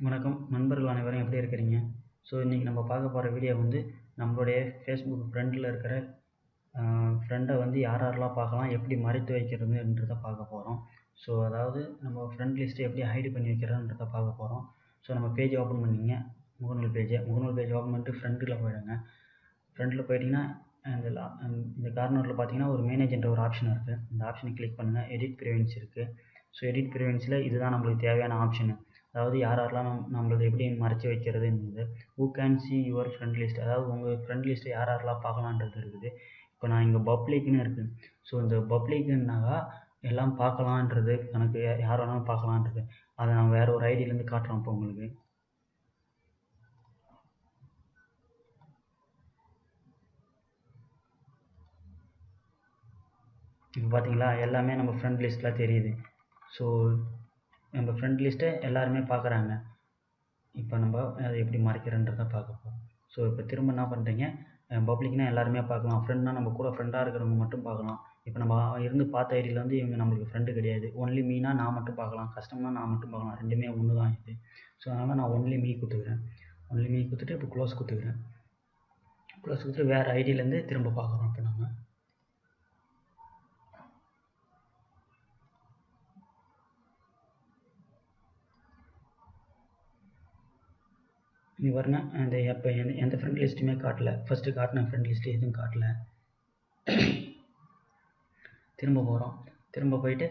வணக்கம். நண்பர்கள் அனைவரும் எப்படி இருக்கிறீங்க? ஸோ இன்றைக்கி நம்ம பார்க்க போகிற வீடியோ வந்து நம்மளுடைய ஃபேஸ்புக் ஃப்ரெண்டில் இருக்கிற ஃப்ரெண்டை வந்து யார் யாரெல்லாம் பார்க்கலாம் எப்படி மறைத்து வைக்கிறதுன்றதை பார்க்க போகிறோம் ஸோ அதாவது நம்ம ஃப்ரெண்ட் லிஸ்ட்டை எப்படி ஹைடு பண்ணி வைக்கிறதுன்றதை பார்க்க போகிறோம் ஸோ நம்ம பேஜ் ஓப்பன் பண்ணிங்க. முகநூல் பேஜை முகநூல் பேஜ் ஓப்பன் பண்ணிட்டு ஃப்ரெண்டில் போயிடுங்க. ஃப்ரெண்டில் போயிட்டிங்கன்னா இந்த இந்த கார்னரில் பார்த்தீங்கன்னா ஒரு மேனேஜ்ன்ற ஒரு ஆப்ஷன் இருக்குது இந்த ஆப்ஷனை கிளிக் பண்ணுங்கள் எடிட் ப்ரிவென்ஸ் இருக்குது ஸோ எடிட் ப்ரிவென்ஸில் இதுதான் நம்மளுக்கு தேவையான ஆப்ஷனு அதாவது யார் யாரெல்லாம் நம் நம்மளது எப்படி மறைச்சி வைக்கிறதுன்றது who can see your friend list அதாவது உங்கள் ஃப்ரெண்ட் லிஸ்ட்டை யார் யாரெல்லாம் பார்க்கலான்றது இருக்குது. இப்போ நான் இங்கே பப்ளிக்னு இருக்குது ஸோ இந்த பப்ளிக்னாக்கா எல்லாம் பார்க்கலான்றது எனக்கு யார் வேணாலும் பார்க்கலான்றது அதை நான் வேறு ஒரு ஐடியிலேருந்து காட்டுறோம் இப்போ உங்களுக்கு. இப்போ பார்த்தீங்களா எல்லாமே நம்ம ஃப்ரெண்ட் லிஸ்ட்டில் தெரியுது. ஸோ நம்ம ஃப்ரெண்ட் லிஸ்ட்டை எல்லாருமே பார்க்குறாங்க இப்போ நம்ம அதை எப்படி மறைக்கிறன்றதை பார்க்க போகிறோம் ஸோ இப்போ திரும்ப என்ன பண்ணுறீங்க பப்ளிக்னா எல்லாருமே பார்க்கலாம். ஃப்ரெண்ட்னா நம்ம கூட ஃப்ரெண்டாக இருக்கிறவங்க மட்டும் பார்க்கலாம். இப்போ நம்ம இருந்து பார்த்த ஐடியில் வந்து இவங்க நம்மளுக்கு ஃப்ரெண்டு கிடையாது. ஒன்லி மீனா நான் மட்டும் பார்க்கலாம். கஸ்டம்னா நான் மட்டும் பார்க்கலாம். ரெண்டுமே ஒன்று தான் இது. ஸோ அதனால் நான் ஒன்லி மீ கொடுத்துக்கிறேன் ஒன்லி மீ கொடுத்துட்டு இப்போ க்ளோஸ் கொடுத்துக்கிறேன் க்ளோஸ் கொடுத்துட்டு வேறு ஐடியிலேருந்து திரும்ப பார்க்குறோம் இப்போ நம்ம. நீ பாருங்க அந்த எப்போ எந்த எந்த ஃப்ரெண்ட் லிஸ்ட்டுமே காட்டல. ஃபஸ்ட்டு காட்டின ஃப்ரெண்ட் லிஸ்ட்டு எதுவும் காட்டல. திரும்ப போகிறோம் திரும்ப போயிட்டு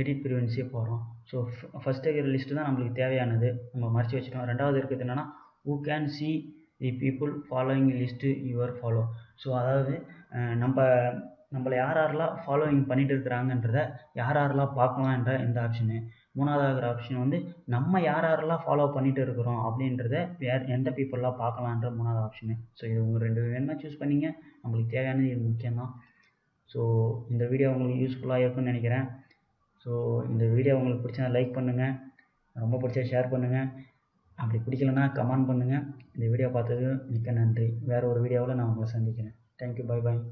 எடிட் ப்ரிவென்சியே போகிறோம் ஸோ ஃபஸ்ட்டு இருக்கிற லிஸ்ட்டு தான் நம்மளுக்கு தேவையானது. நம்ம மறைச்சி வச்சுட்டோம். ரெண்டாவது இருக்கிறது என்னென்னா who can see the people following list your follow so அதாவது நம்ம நம்மளை யார் யாரெல்லாம் ஃபாலோவிங் பண்ணிட்டு இருக்கிறாங்கன்றத யார் யாரெல்லாம் பார்க்கலான்ற இந்த ஆப்ஷனு மூணாவது இருக்கிற ஆப்ஷன் வந்து நம்ம யார் யாரெல்லாம் ஃபாலோ பண்ணிட்டு இருக்கிறோம் அப்படின்றத வேறு எந்த பீப்புளெலாம் பார்க்கலான்ற மூணாவது ஆப்ஷனு ஸோ இது உங்கள் ரெண்டு வேணுமா சூஸ் பண்ணிங்க. நம்மளுக்கு தேவையானது இது முக்கியம்தான். ஸோ இந்த வீடியோ உங்களுக்கு யூஸ்ஃபுல்லாக இருக்கும்னு நினைக்கிறேன். ஸோ இந்த வீடியோ உங்களுக்கு பிடிச்சா லைக் பண்ணுங்கள் ரொம்ப பிடிச்சா ஷேர் பண்ணுங்கள் அப்படி பிடிக்கலன்னா கமெண்ட் பண்ணுங்கள் இந்த வீடியோ பார்த்தது மிக்க நன்றி. வேறு ஒரு வீடியோவில் நான் உங்களை சந்திக்கிறேன். Thank you bye bye